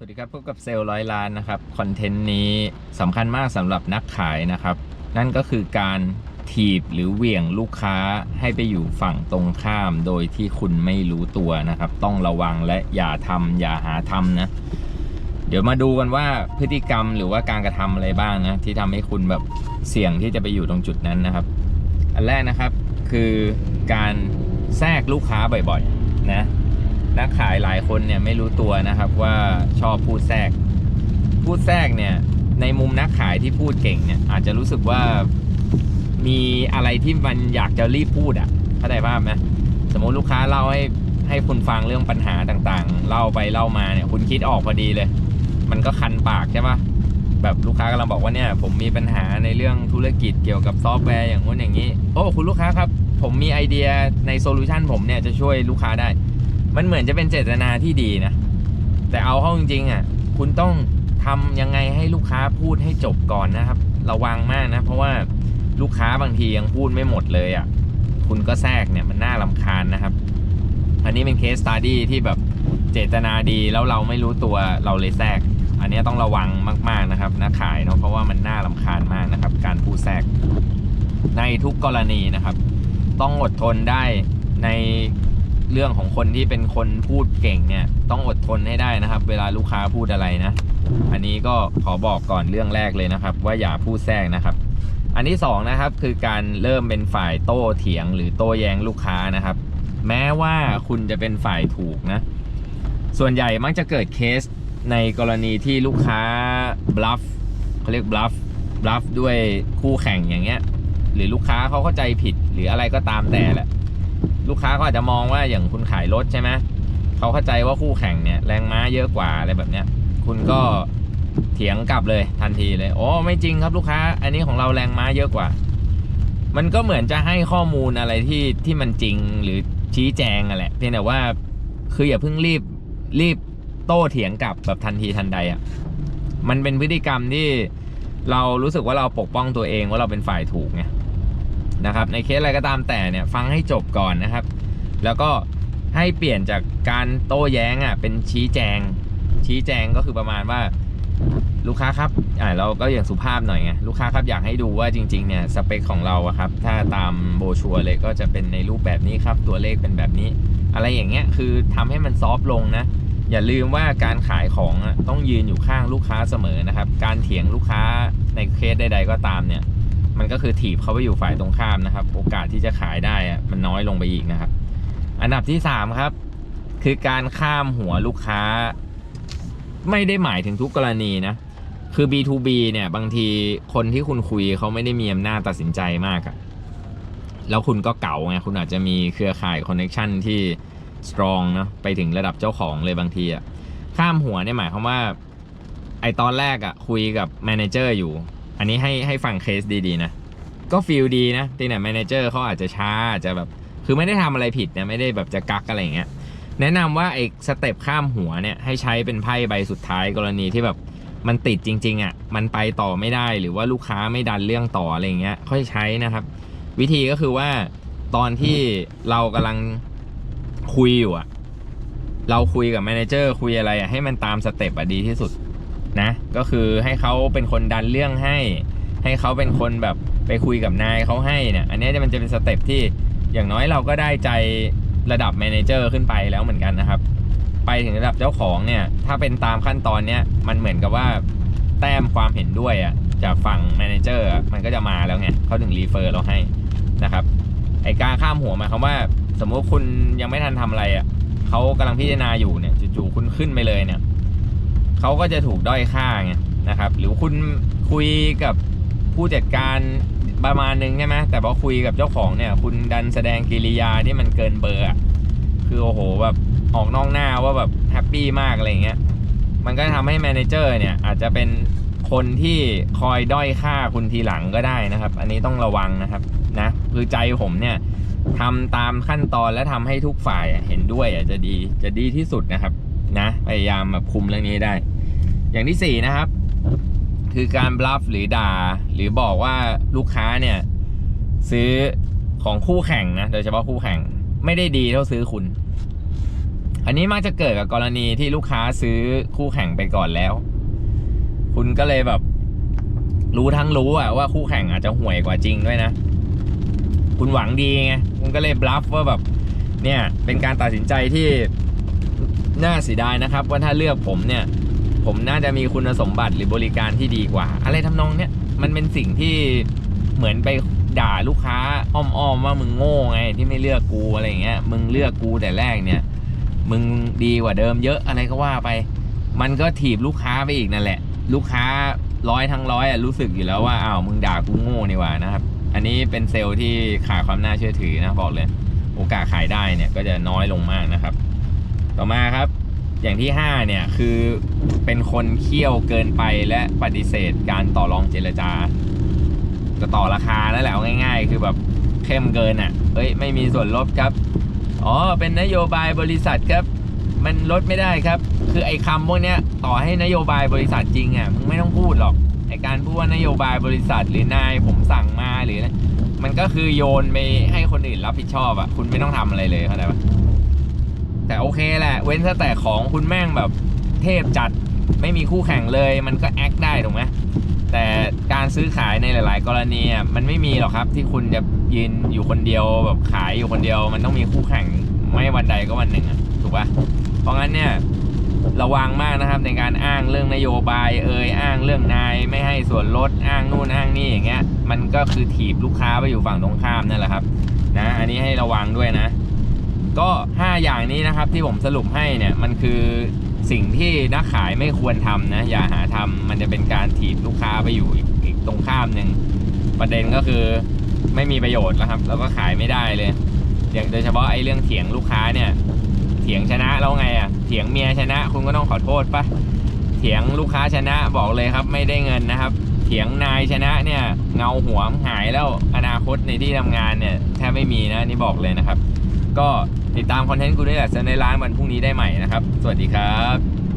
สวัสดีครับพบกับเซลล์ร้อยล้านนะครับคอนเทนต์นี้สำคัญมากสำหรับนักขายนะครับ นั่นก็คือการถีบหรือเหวี่ยงลูกค้าให้ไปอยู่ฝั่งตรงข้าม โดยที่คุณไม่รู้ตัวนะครับ ต้องระวังและอย่าทำอย่าหาทำนะ เดี๋ยวมาดูกันว่าพฤติกรรมหรือว่าการกระทำอะไรบ้างนะที่ทำให้คุณแบบเสี่ยงที่จะไปอยู่ตรงจุดนั้นนะครับ อันแรกนะครับคือการแทรกลูกค้าบ่อยๆนะ นักขายหลายคนเนี่ยไม่รู้ตัวนะครับว่าชอบพูดแทรก พูดแทรกเนี่ย ในมุมนักขายที่พูดเก่งเนี่ย อาจจะรู้สึกว่ามีอะไรที่มันอยากจะรีบพูดอะ่ะเข้าใจภาพไหมสมมติลูกค้าเล่าให้ให้คุณฟังเรื่องปัญหาต่างๆ เล่าไปเล่ามาเนี่ย คุณคิดออกพอดีเลย มันก็คันปากใช่ปะแบบลูกค้ากำลังบอกว่าเนี่ย ผมมีปัญหาในเรื่องธุรกิจเกี่ยวกับซอฟต์แวร์อย่างงู้นอย่างนี้ โอ้คุณลูกค้าครับ ผมมีไอเดียในโซลูชันผมเนี่ยจะช่วยลูกค้าได้ มันเหมือนจะเป็นเจตนาที่ดีนะ แต่เอาเข้าจริงๆอะ คุณต้องทำยังไงให้ลูกค้าพูดให้จบก่อนนะครับ ระวังมากนะ เพราะว่าลูกค้าบางทียังพูดไม่หมดเลยอะ คุณก็แทรกเนี่ยมันน่าลำคาญนะครับ อันนี้เป็นเคสตัดดี้ที่แบบเจตนาดีแล้วเราไม่รู้ตัวเราเลยแทรก อันนี้ต้องระวังมาก ๆนะครับนะขายเนาะเพราะว่ามันน่าลำคาญมากนะครับ การพูดแทรกในทุกกรณีนะครับ ต้องอดทนได้ใน เรื่องของคนที่เป็นคนพูดเก่งเนี่ย ต้องอดทนให้ได้นะครับ เวลาลูกค้าพูดอะไรนะ อันนี้ก็ขอบอกก่อนเรื่องแรกเลยนะครับ ว่าอย่าพูดแทรกนะครับ อันที่สองนะครับคือการเริ่มเป็นฝ่ายโต้เถียง หรือโต้แย้งลูกค้านะครับ แม้ว่าคุณจะเป็นฝ่ายถูกนะ ส่วนใหญ่มักจะเกิดเคสในกรณีที่ลูกค้า bluff เขาเรียก bluff bluff ด้วยคู่แข่งอย่างเงี้ย หรือลูกค้าเขาเข้าใจผิดหรืออะไรก็ตามแต่แหละ ลูกค้าก็อาจจะมองว่าอย่างคุณขายรถใช่ไหมเขาเข้าใจว่าคู่แข่งเนี่ยแรงม้าเยอะกว่าอะไรแบบเนี้ย คุณก็เถียงกลับเลยทันทีเลยโอ้ไม่จริงครับลูกค้า อันนี้ของเราแรงม้าเยอะกว่า มันก็เหมือนจะให้ข้อมูลอะไรที่ที่มันจริงหรือชี้แจงอะแหละเพียงแต่ว่าคืออย่าเพิ่งรีบรีบโต้เถียงกลับแบบทันทีทันใดอะ่ะมันเป็นพฤติกรรมที่เรารู้สึกว่าเราปกป้องตัวเองว่าเราเป็นฝ่ายถูกไง นะครับ ในเคสอะไรก็ตามแต่เนี่ยฟังให้จบก่อนนะครับ แล้วก็ให้เปลี่ยนจากการโต้แย้งอะเป็นชี้แจง ชี้แจงก็คือประมาณว่าลูกค้าครับอ่าเราก็อย่างสุภาพหน่อยไงลูกค้าครับอยากให้ดูว่าจริงๆเนี่ยสเปคของเราอะครับถ้าตามโบชัวเลยก็จะเป็นในรูปแบบนี้ครับ ตัวเลขเป็นแบบนี้ อะไรอย่างเงี้ยคือทำให้มันซอฟต์ลงนะอย่าลืมว่าการขายของอะต้องยืนอยู่ข้างลูกค้าเสมอนะครับ การเถียงลูกค้าในเคสใด ๆ ก็ตามเนี่ย มันก็คือถีบเขาไปอยู่ฝ่ายตรงข้ามนะครับ โอกาสที่จะขายได้อะมันน้อยลงไปอีกนะครับ อันดับที่สามครับ คือการข้ามหัวลูกค้า ไม่ได้หมายถึงทุกกรณีนะ คือ B2B เนี่ยบางทีคนที่คุณคุยเขาไม่ได้มีอำนาจตัดสินใจมากอะแล้วคุณก็เก่าไงคุณอาจจะมีเครือข่ายคอนเน t ชันที่ strong เนอะไปถึงระดับเจ้าของเลยบางทีอะข้ามหัวเนี่ยหมายความว่าไอตอนแรกอะคุยกับแมเนเจอร์อยู่ อันนี้ให้ให้ฟังเคสดีๆนะ ก็ฟีลดีนะทีเนี่ยแมเนเจอร์เขาอาจจะช้าอาจจะแบบ คือไม่ได้ทำอะไรผิดนะไม่ได้แบบจะกักอะไรอย่างเงี้ยแนะนำว่าไอ้สเต็ปข้ามหัวเนี่ยให้ใช้เป็นไพ่ใบสุดท้ายกรณีที่แบบมันติดจริงๆอะ่ะมันไปต่อไม่ได้หรือว่าลูกค้าไม่ดันเรื่องต่ออะไรอย่างเงี้ยค่อยใช้นะครับ วิธีก็คือว่าตอนที่เรากำลังคุยอยู่อะเราคุยกับแมเนเจอร์คุยอะไรอะให้มันตามสเต็ปอะดีที่สุด นะ ก็คือให้เขาเป็นคนดันเรื่องให้ ให้เขาเป็นคนแบบไปคุยกับนายเขาให้เนี่ยอันนี้จะมันจะเป็นสเต็ปที่อย่างน้อยเราก็ได้ใจระดับแมเนเจอร์ขึ้นไปแล้วเหมือนกันนะครับ ไปถึงระดับเจ้าของเนี่ย ถ้าเป็นตามขั้นตอนเนี้ยมันเหมือนกับว่าแต้มความเห็นด้วยอะจากฝั่งแมเนเจอร์มันก็จะมาแล้วไงเขาถึงรีเฟอร์เราให้นะครับไอการข้ามหัวหมายความว่า สมมติคุณยังไม่ทันทำอะไรอะเขากำลังพิจารณาอยู่เนี่ยจู่ๆคุณขึ้นไปเลยเนี่ย เขาก็จะถูกด้อยค่าไงนะครับ หรือคุณคุยกับผู้จัดการประมาณนึงใช่ไหมแต่พอคุยกับเจ้าของเนี่ย คุณดันแสดงกิริยาที่มันเกินเบอร์คือโอ้โหแบบออกนอกหน้าว่าแบบแฮปปี้มากอะไรเงี้ยมันก็ทำให้แมเนเจอร์เนี่ยอาจจะเป็นคนที่คอยด้อยค่าคุณทีหลังก็ได้นะครับ อันนี้ต้องระวังนะครับนะคือใจผมเนี่ยทำตามขั้นตอนและทำให้ทุกฝ่ายเห็นด้วยจะดีจะดีที่สุดนะครับ นะพยายามแบบคุมเรื่องนี้ได้ อย่างที่สี่นะครับ คือการบลัฟหรือด่า หรือบอกว่าลูกค้าเนี่ยซื้อของคู่แข่งนะโดยเฉพาะคู่แข่งไม่ได้ดีเท่าซื้อคุณ อันนี้มักจะเกิดกับกรณีที่ลูกค้าซื้อคู่แข่งไปก่อนแล้ว คุณก็เลยแบบรู้ทั้งรู้อะว่าคู่แข่งอาจจะห่วยกว่าจริงด้วยนะ คุณหวังดีไงคุณก็เลยบลัฟว่าแบบเนี่ยเป็นการตัดสินใจที่ น่าเสียดายนะครับ ว่าถ้าเลือกผมเนี่ย ผมน่าจะมีคุณสมบัติหรือบริการที่ดีกว่า อะไรทำนองเนี้ยมันเป็นสิ่งที่เหมือนไปด่าลูกค้าอ้อมๆว่ามึงโง่ไงที่ไม่เลือกกูอะไรเงี้ยมึงเลือกกูแต่แรกเนี่ย มึงดีกว่าเดิมเยอะอะไรก็ว่าไป มันก็ถีบลูกค้าไปอีกนั่นแหละ ลูกค้าร้อยทั้งร้อยอะรู้สึกอยู่แล้วว่าอ้าวมึงด่ากูโง่นี่หว่านะครับ อันนี้เป็นเซลล์ที่ขาดความน่าเชื่อถือนะบอกเลย โอกาสขายได้เนี่ยก็จะน้อยลงมากนะครับ ต่อมาครับ อย่างที่ 5 เนี่ย คือเป็นคนเคี่ยวเกินไปและปฏิเสธการต่อรองเจรจาจะต่อราคานั่นแหละเอาง่าย ๆ คือแบบเข้มเกินอะเฮ้ยไม่มีส่วนลดครับ อ๋อ เป็นนโยบายบริษัทครับ มันลดไม่ได้ครับ คือไอ้คำพวกเนี้ยต่อให้นโยบายบริษัทจริงอะมึงไม่ต้องพูดหรอกไอ้การพูดว่านโยบายบริษัทหรือนายผมสั่งมาหรืออะไรมันก็คือโยนไปให้คนอื่นรับผิดชอบอะคุณไม่ต้องทำอะไรเลยเข้าใจปะ แต่โอเคแหละ เว้นแต่ของคุณแม่งแบบเทพจัดไม่มีคู่แข่งเลย มันก็แอคได้ถูกไหมแต่การซื้อขายในหลาย ๆ กรณีมันไม่มีหรอกครับที่คุณจะยืนอยู่คนเดียวแบบขายอยู่คนเดียว มันต้องมีคู่แข่งไม่วันใดก็วันหนึ่งอะถูกปะเพราะงั้นเนี่ยระวังมากนะครับในการอ้างเรื่องนโยบายเอ่ยอ้างเรื่องนายไม่ให้ส่วนลดอ้างนู่นอ้างนี่อย่างเงี้ยมันก็คือถีบลูกค้าไปอยู่ฝั่งตรงข้ามนั่นแหละครับนะอันนี้ให้ระวังด้วยนะ ก็ 5 อย่างนี้นะครับที่ผมสรุปให้เนี่ยมันคือสิ่งที่นักขายไม่ควรทำนะ อย่าหาทำมันจะเป็นการถีบลูกค้าไปอยู่อีกตรงข้ามหนึ่งประเด็นก็คือไม่มีประโยชน์แล้วครับ แล้วก็ขายไม่ได้เลยอย่างโดยเฉพาะไอ้เรื่องเถียงลูกค้าเนี่ยเถียงชนะแล้วไงอะเถียงเมียชนะ คุณก็ต้องขอโทษปะเถียงลูกค้าชนะบอกเลยครับ ไม่ได้เงินนะครับ เถียงนายชนะเนี่ยเงาหัวหายแล้วอนาคตในที่ทำงานเนี่ยแทบไม่มีนะนี่บอกเลยนะครับ ก็ติดตามคอนเทนต์กูด้วยแหละในร้านวันพรุ่งนี้ได้ใหม่นะครับ สวัสดีครับ